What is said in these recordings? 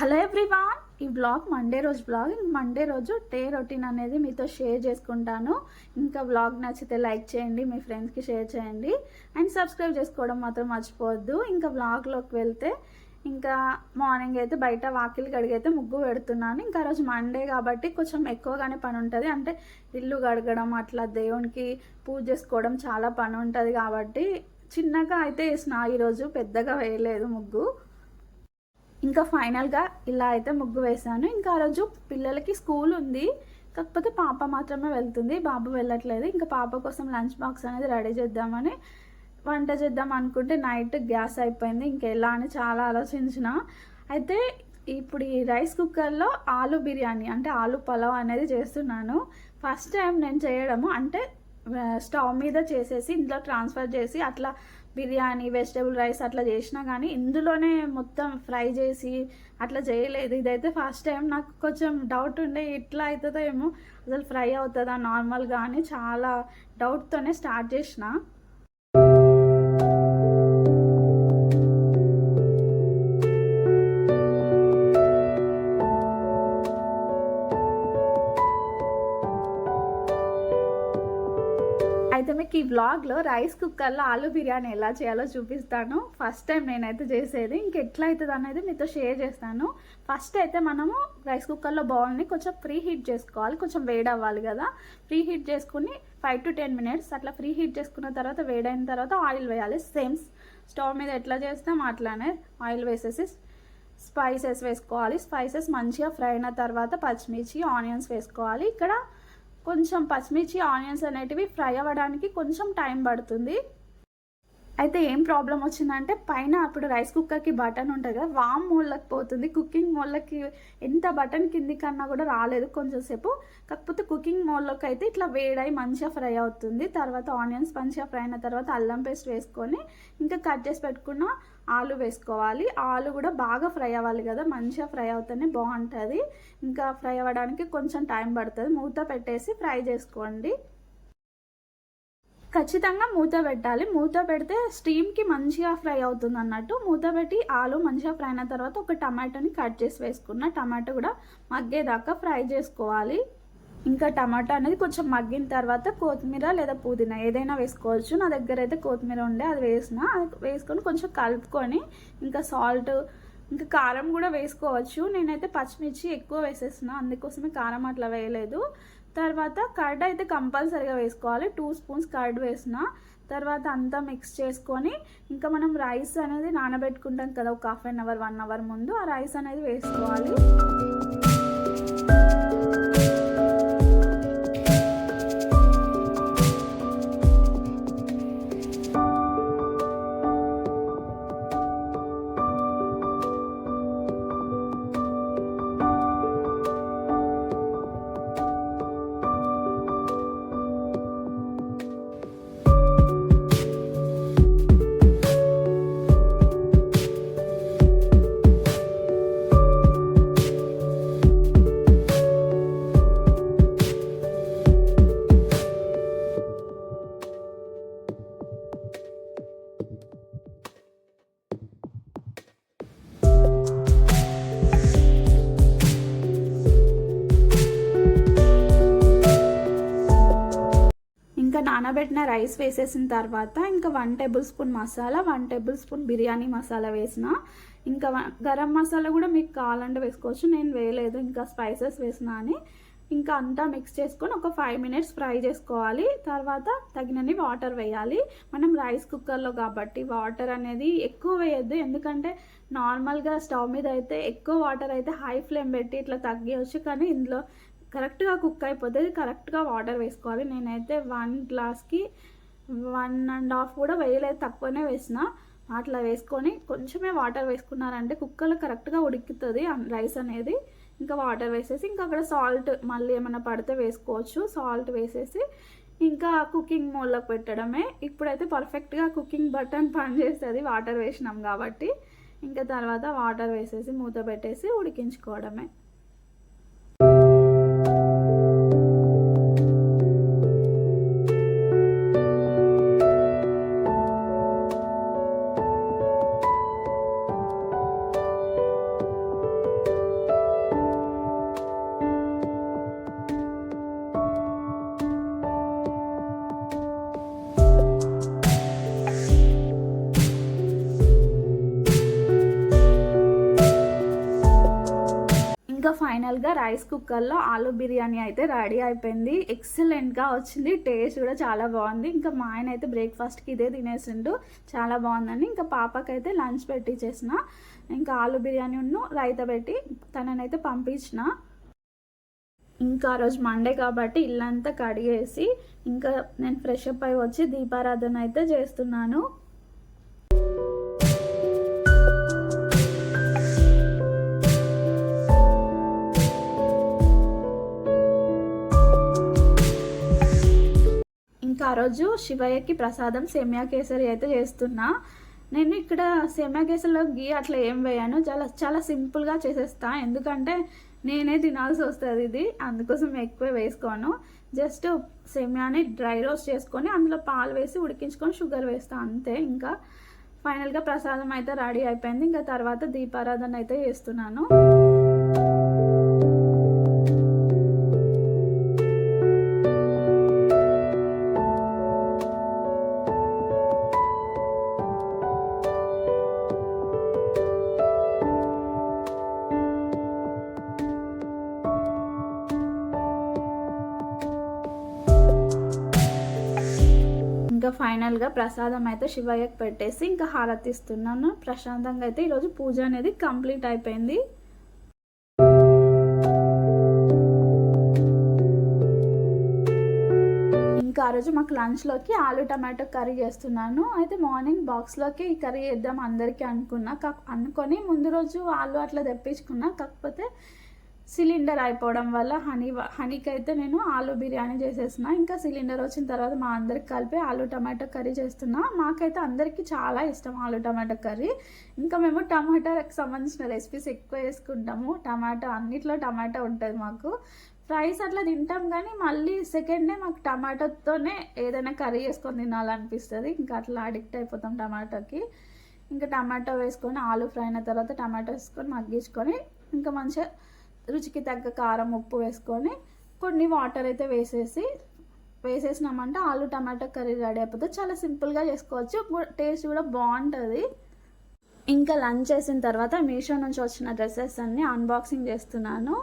Hello everyone ఈ blog Monday రోజు blog. Monday రోజు డే రొటీన్ అనేది మీతో షేర్ చేసుకుంటాను. ఇంకా బ్లాగ్ నచ్చితే లైక్ చేయండి మీ ఫ్రెండ్స్కి షేర్ చేయండి. అండ్ సబ్స్క్రైబ్ చేసుకోవడం మాత్రం మర్చిపోవద్దు. ఇంకా బ్లాగ్లోకి వెళ్తే ఇంకా మార్నింగ్ అయితే బయట వాకిలి కడిగైతే ముగ్గు పెడుతున్నాను. ఇంకా రోజు మండే కాబట్టి కొంచెం ఎక్కువగానే పని ఉంటుంది. అంటే ఇల్లు కడగడం అట్లా దేవునికి పూజ చేసుకోవడం చాలా పని ఉంటుంది కాబట్టి చిన్నగా అయితే వేసిన ఈరోజు పెద్దగా వేయలేదు ముగ్గు. ఇంకా ఫైనల్గా ఇలా అయితే ముగ్గు వేశాను. ఇంకా ఆ రోజు పిల్లలకి స్కూల్ ఉంది. కాకపోతే పాప మాత్రమే వెళ్తుంది. బాబు వెళ్ళట్లేదు. ఇంకా పాప కోసం లంచ్ బాక్స్ అనేది రెడీ చేద్దామని వంట చేద్దాం అనుకుంటే నైట్ గ్యాస్ అయిపోయింది. ఇంకెలా అని చాలా ఆలోచించిన. అయితే ఇప్పుడు ఈ రైస్ కుక్కర్లో ఆలు బిర్యానీ అంటే ఆలు పలావ్ అనేది చేస్తున్నాను. ఫస్ట్ టైం నేను చేయడము. అంటే స్టవ్ మీద చేసేసి ఇంట్లో ట్రాన్స్ఫర్ చేసి అట్లా బిర్యానీ వెజిటేబుల్ రైస్ అట్లా చేసినా కానీ ఇందులోనే మొత్తం ఫ్రై చేసి అట్లా చేయలేదు. ఇదైతే ఫస్ట్ టైం నాకు కొంచెం డౌట్ ఉండే ఇట్లా అవుతుందో ఏమో. అసలు ఫ్రై అవుతుందా నార్మల్గా అని చాలా డౌట్తోనే స్టార్ట్ చేసిన. అయితే మీకు ఈ వ్లాగ్లో రైస్ కుక్కర్లో ఆలు బిర్యానీ ఎలా చేయాలో చూపిస్తాను. ఫస్ట్ టైం నేనైతే చేసేది. ఇంకెట్లా అవుతుంది అనేది మీతో షేర్ చేస్తాను. ఫస్ట్ అయితే మనము రైస్ కుక్కర్లో బౌల్ని కొంచెం ప్రీ హీట్ చేసుకోవాలి. కొంచెం వేడి అవ్వాలి కదా. ప్రీ హీట్ చేసుకుని ఫైవ్ టు టెన్ మినిట్స్ అట్లా ఫ్రీ హీట్ చేసుకున్న తర్వాత వేడైన తర్వాత ఆయిల్ వేయాలి. సేమ్ స్టవ్ మీద ఎట్లా చేస్తాం? అట్లానే ఆయిల్ వేసేసి స్పైసెస్ వేసుకోవాలి. స్పైసెస్ మంచిగా ఫ్రై అయిన తర్వాత పచ్చిమిర్చి ఆనియన్స్ వేసుకోవాలి. ఇక్కడ కొంచెం పచ్చిమిర్చి ఆనియన్స్ అనేటివి ఫ్రై అవ్వడానికి కొంచెం టైం పడుతుంది. అయితే ఏం ప్రాబ్లం వచ్చిందంటే పైన అప్పుడు రైస్ కుక్కర్కి బటన్ ఉంటుంది కదా వామ్ మోళ్ళకి పోతుంది. కుకింగ్ మోళ్ళకి ఎంత బటన్ కింది కన్నా కూడా రాలేదు కొంచెం సేపు. కాకపోతే కుకింగ్ మోడ్లోకి అయితే ఇట్లా వేడై మంచిగా ఫ్రై అవుతుంది. తర్వాత ఆనియన్స్ మంచిగా ఫ్రై అయిన తర్వాత అల్లం పేస్ట్ వేసుకొని ఇంకా కట్ చేసి పెట్టుకున్న ఆలు వేసుకోవాలి. ఆలు కూడా బాగా ఫ్రై అవ్వాలి కదా మంచిగా ఫ్రై అవుతేనే బాగుంటుంది. ఇంకా ఫ్రై అవ్వడానికి కొంచెం టైం పడుతుంది. మూత పెట్టేసి ఫ్రై చేసుకోండి. ఖచ్చితంగా మూత పెట్టాలి. మూత పెడితే స్టీమ్కి మంచిగా ఫ్రై అవుతుంది అన్నట్టు. మూత పెట్టి ఆలు మంచిగా ఫ్రై అయిన తర్వాత ఒక టమాటోని కట్ చేసి వేసుకున్న టమాటో కూడా మగ్గేదాకా ఫ్రై చేసుకోవాలి. ఇంకా టమాటా అనేది కొంచెం మగ్గిన తర్వాత కొత్తిమీర లేదా పుదీనా ఏదైనా వేసుకోవచ్చు. నా దగ్గర అయితే కొత్తిమీర ఉండే అది వేసిన అది వేసుకొని కొంచెం కలుపుకొని ఇంకా సాల్ట్ ఇంకా కారం కూడా వేసుకోవచ్చు. నేనైతే పచ్చిమిర్చి ఎక్కువ వేసేసిన అందుకోసమే కారం అట్లా వేయలేదు. తర్వాత కర్డ్ అయితే కంపల్సరీగా వేసుకోవాలి. టూ స్పూన్స్ కర్డ్ వేసిన తర్వాత అంతా మిక్స్ చేసుకొని ఇంకా మనం రైస్ అనేది నానబెట్టుకుంటాం కదా ఒక half an hour one hour ముందు ఆ రైస్ అనేది వేసుకోవాలి. నానబెట్టిన రైస్ వేసేసిన తర్వాత ఇంకా one tablespoon masala one tablespoon biryani masala వేసిన. ఇంకా గరం మసాలా కూడా మీకు కావాలంటే వేసుకోవచ్చు. నేను వేయలేదు ఇంకా స్పైసెస్ వేసిన అని. ఇంకా అంతా మిక్స్ చేసుకొని ఒక ఫైవ్ మినిట్స్ ఫ్రై చేసుకోవాలి. తర్వాత తగినన్ని వాటర్ వేయాలి. మనం రైస్ కుక్కర్లో కాబట్టి వాటర్ అనేది ఎక్కువ వేయద్దు. ఎందుకంటే నార్మల్గా స్టవ్ మీద అయితే ఎక్కువ వాటర్ అయితే హై ఫ్లేమ్ పెట్టి ఇట్లా తగ్గియచ్చు. కానీ ఇందులో కరెక్ట్గా కుక్ అయిపోతుంది కరెక్ట్గా వాటర్ వేసుకోవాలి. నేనైతే వన్ గ్లాస్కి వన్ అండ్ హాఫ్ కూడా వేయలేదు తక్కువనే వేసిన. అట్లా వేసుకొని కొంచెమే వాటర్ వేసుకున్నారంటే కుక్కర్లో కరెక్ట్గా ఉడుకుతుంది రైస్ అనేది. ఇంకా వాటర్ వేసేసి ఇంకా అక్కడ సాల్ట్ మళ్ళీ ఏమైనా పడితే వేసుకోవచ్చు. సాల్ట్ వేసేసి ఇంకా కుకింగ్ మోడ్లోకి పెట్టడమే. ఇప్పుడైతే పర్ఫెక్ట్గా కుకింగ్ బటన్ పనిచేస్తుంది వాటర్ వేసినాం కాబట్టి. ఇంకా తర్వాత వాటర్ వేసేసి మూత పెట్టేసి ఉడికించుకోవడమే. ఫైనల్గా రైస్ కుక్కర్లో ఆలు బిర్యానీ అయితే రెడీ అయిపోయింది. ఎక్సలెంట్గా వచ్చింది. టేస్ట్ కూడా చాలా బాగుంది. ఇంకా మా ఆయన అయితే బ్రేక్ఫాస్ట్కి ఇదే తినేసిండు. చాలా బాగుందని ఇంకా పాపకైతే లంచ్ పెట్టి చేసిన ఇంకా ఆలు బిర్యానీ ఉన్ను రైత పెట్టి తననైతే పంపించిన. ఇంకా ఆ రోజు మండే కాబట్టి ఇల్లంతా కడిగేసి ఇంకా నేను ఫ్రెష్ అప్ అయి వచ్చి దీపారాధన అయితే చేస్తున్నాను. ఆ రోజు శివయ్యకి ప్రసాదం సేమ్యా కేసరి అయితే చేస్తున్నా. నేను ఇక్కడ సేమ్యా కేసరిలో గీ అట్లా ఏం వేయను. చాలా చాలా సింపుల్గా చేసేస్తా. ఎందుకంటే నేనే తినాల్సి వస్తుంది ఇది. అందుకోసం ఎక్కువ వేసుకోను. జస్ట్ సేమ్యాని డ్రై రోస్ట్ చేసుకొని అందులో పాలు వేసి ఉడికించుకొని షుగర్ వేస్తా అంతే ఇంకా. ఫైనల్గా ప్రసాదం అయితే రెడీ అయిపోయింది. ఇంకా తర్వాత దీపారాధన అయితే చేస్తున్నాను. ఫైనల్గా ప్రసాదం అయితే శివయ్యకి పెట్టేసి ఇంకా హారతి ఇస్తున్నాను ప్రశాంతంగా అయితే ఈరోజు పూజ అనేది కంప్లీట్ అయిపోయింది. ఇంకా ఆ రోజు మాకు లంచ్లోకి ఆలు టమాటో కర్రీ చేస్తున్నాను. అయితే మార్నింగ్ బాక్స్లోకి ఈ కర్రీ చేద్దాం అందరికీ అనుకున్నా. అనుకొని ముందు రోజు ఆలు అట్లా తెప్పించుకున్నా. కాకపోతే సిలిండర్ అయిపోవడం వల్ల హనీ హనీకి అయితే నేను ఆలు బిర్యానీ చేసేసిన. ఇంకా సిలిండర్ వచ్చిన తర్వాత మా అందరికి కలిపి ఆలు టమాటో కర్రీ చేస్తున్నా. మాకైతే అందరికీ చాలా ఇష్టం ఆలు టమాటో కర్రీ. ఇంకా మేము టమాటాకి సంబంధించిన రెసిపీస్ ఎక్కువ వేసుకుంటాము టమాటో అన్నిట్లో టమాటో ఉంటుంది మాకు. ఫ్రైస్ అట్లా తింటాం కానీ మళ్ళీ సెకండ్ డే మాకు టమాటోతోనే ఏదైనా కర్రీ చేసుకొని తినాలనిపిస్తుంది. ఇంకా అట్లా అడిక్ట్ అయిపోతాం టమాటోకి. ఇంకా టమాటో వేసుకొని ఆలు ఫ్రై అయిన తర్వాత టమాటో వేసుకొని మగ్గించుకొని ఇంకా మంచిగా రుచికి తగ్గ కారం ఉప్పు వేసుకొని కొన్ని వాటర్ అయితే వేసేసి వేసేసినామంటే ఆలు టమాటో కర్రీ రెడీ అయిపోతుంది చాలా సింపుల్గా చేసుకోవచ్చు. టేస్ట్ కూడా బాగుంటుంది. ఇంకా లంచ్ చేసిన తర్వాత మీషో నుంచి వచ్చిన డ్రెస్సెస్ అన్నీ అన్బాక్సింగ్ చేస్తున్నాను.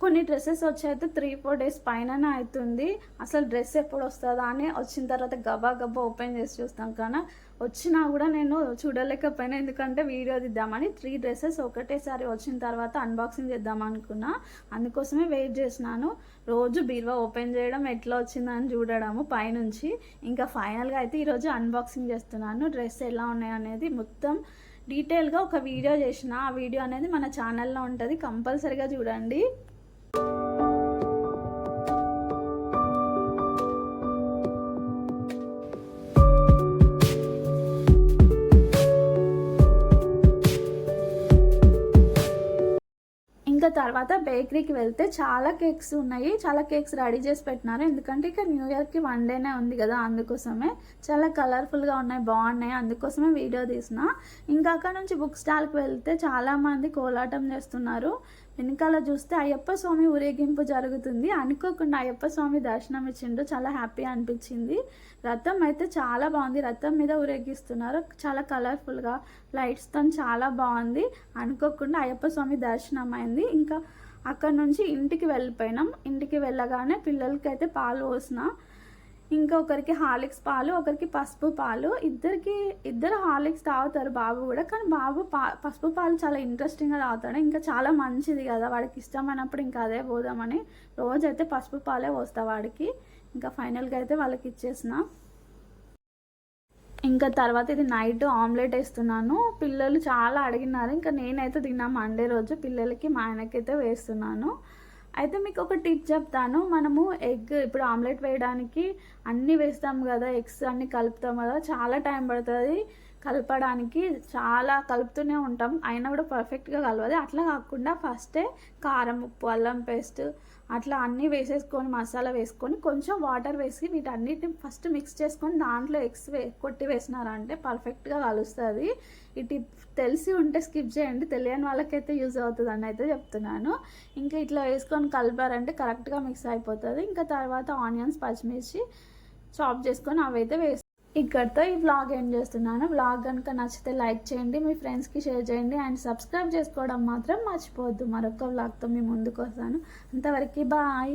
కొన్ని డ్రెస్సెస్ వచ్చి అయితే త్రీ ఫోర్ డేస్ పైననే అవుతుంది అసలు డ్రెస్ ఎప్పుడు వస్తుందా అని వచ్చిన తర్వాత గబా గబా ఓపెన్ చేసి చూస్తాం కానీ వచ్చినా కూడా నేను చూడలేకపోయినా ఎందుకంటే వీడియో దిద్దామని త్రీ డ్రెస్సెస్ ఒకటేసారి వచ్చిన తర్వాత అన్బాక్సింగ్ చేద్దాం అనుకున్నా. అందుకోసమే వెయిట్ చేసినాను. రోజు బీరువా ఓపెన్ చేయడం ఎట్లా వచ్చిందని చూడడము పైనుంచి. ఇంకా ఫైనల్గా అయితే ఈరోజు అన్బాక్సింగ్ చేస్తున్నాను. డ్రెస్ ఎలా ఉన్నాయి అనేది మొత్తం డీటెయిల్గా ఒక వీడియో చేసిన. ఆ వీడియో అనేది మన ఛానల్లో ఉంటుంది. కంపల్సరీగా చూడండి. ఇంకా తర్వాత బేకరీకి వెళ్తే చాలా కేక్స్ ఉన్నాయి. చాలా కేక్స్ రెడీ చేసి పెట్టినారు. ఎందుకంటే ఇక న్యూ ఇయర్కి వన్ డేనే ఉంది కదా అందుకోసమే చాలా కలర్ఫుల్గా ఉన్నాయి బాగున్నాయి. అందుకోసమే వీడియో తీసిన. ఇంకా అక్కడ నుంచి బుక్ స్టాల్కి వెళ్తే చాలామంది కోలాటం చేస్తున్నారు. వెనకాల చూస్తే అయ్యప్ప స్వామి ఊరేగింపు జరుగుతుంది. అనుకోకుండా అయ్యప్ప స్వామి దర్శనం ఇచ్చిండు. చాలా హ్యాపీ అనిపించింది. రథం అయితే చాలా బాగుంది. రథం మీద ఊరేగిస్తున్నారు. చాలా కలర్ఫుల్గా లైట్స్తో చాలా బాగుంది. అనుకోకుండా అయ్యప్ప స్వామి దర్శనం అయింది. ఇంకా అక్కడ నుంచి ఇంటికి వెళ్ళిపోయినాం. ఇంటికి వెళ్ళగానే పిల్లలకి అయితే పాలు పోసిన. ఇంకా ఒకరికి హార్లిక్స్ పాలు ఒకరికి పసుపు పాలు. ఇద్దరికి ఇద్దరు హార్లిక్స్ తాగుతారు బాబు కూడా కానీ బాబు పా పసుపు పాలు చాలా ఇంట్రెస్టింగ్గా తాగుతాడు. ఇంకా చాలా మంచిది కదా వాడికి ఇష్టమైనప్పుడు ఇంకా అదే పోదామని. రోజైతే పసుపు పాలే పోస్తా వాడికి. ఇంకా ఫైనల్గా అయితే వాళ్ళకి ఇచ్చేసిన. ఇంకా తర్వాత ఇది నైట్ ఆమ్లెట్ వేస్తున్నాను. పిల్లలు చాలా అడిగినారు. ఇంకా నేనైతే తిన్నా మండే రోజు. పిల్లలకి మా ఆయనకైతే వేస్తున్నాను. అయితే మీకు ఒక టిప్ చెప్తాను. మనము ఎగ్ ఇప్పుడు ఆమ్లెట్ వేయడానికి అన్నీ వేస్తాం కదా ఎగ్స్ అన్నీ కలుపుతాం కదా చాలా టైం పడుతుంది. కలపడానికి చాలా కలుపుతూనే ఉంటాం. అయినా కూడా పర్ఫెక్ట్గా కలవదు. అట్లా కాకుండా ఫస్టే కారం ఉప్పు అల్లం పేస్ట్ అట్లా అన్నీ వేసేసుకొని మసాలా వేసుకొని కొంచెం వాటర్ వేసి వీటన్నిటిని ఫస్ట్ మిక్స్ చేసుకొని దాంట్లో ఎగ్స్ వే కొట్టి వేసినారంటే పర్ఫెక్ట్గా కలుస్తుంది. ఈ టిప్ తెలిసి ఉంటే స్కిప్ చేయండి. తెలియని వాళ్ళకైతే యూజ్ అవుతుంది అని అయితే చెప్తున్నాను. ఇంకా ఇట్లా వేసుకొని కలిపారంటే కరెక్ట్గా మిక్స్ అయిపోతుంది. ఇంకా తర్వాత ఆనియన్స్ పచ్చిమిర్చి చాప్ చేసుకొని అవైతే వేస్తాను ఇక్కడితో ఈ బ్లాగ్ ఏం చేస్తున్నాను. వ్లాగ్ కనుక నచ్చితే లైక్ చేయండి మీ ఫ్రెండ్స్కి షేర్ చేయండి అండ్ సబ్స్క్రైబ్ చేసుకోవడం మాత్రం మర్చిపోవద్దు. మరొక వ్లాగ్తో మీ ముందుకు వస్తాను. అంతవరకు బాయ్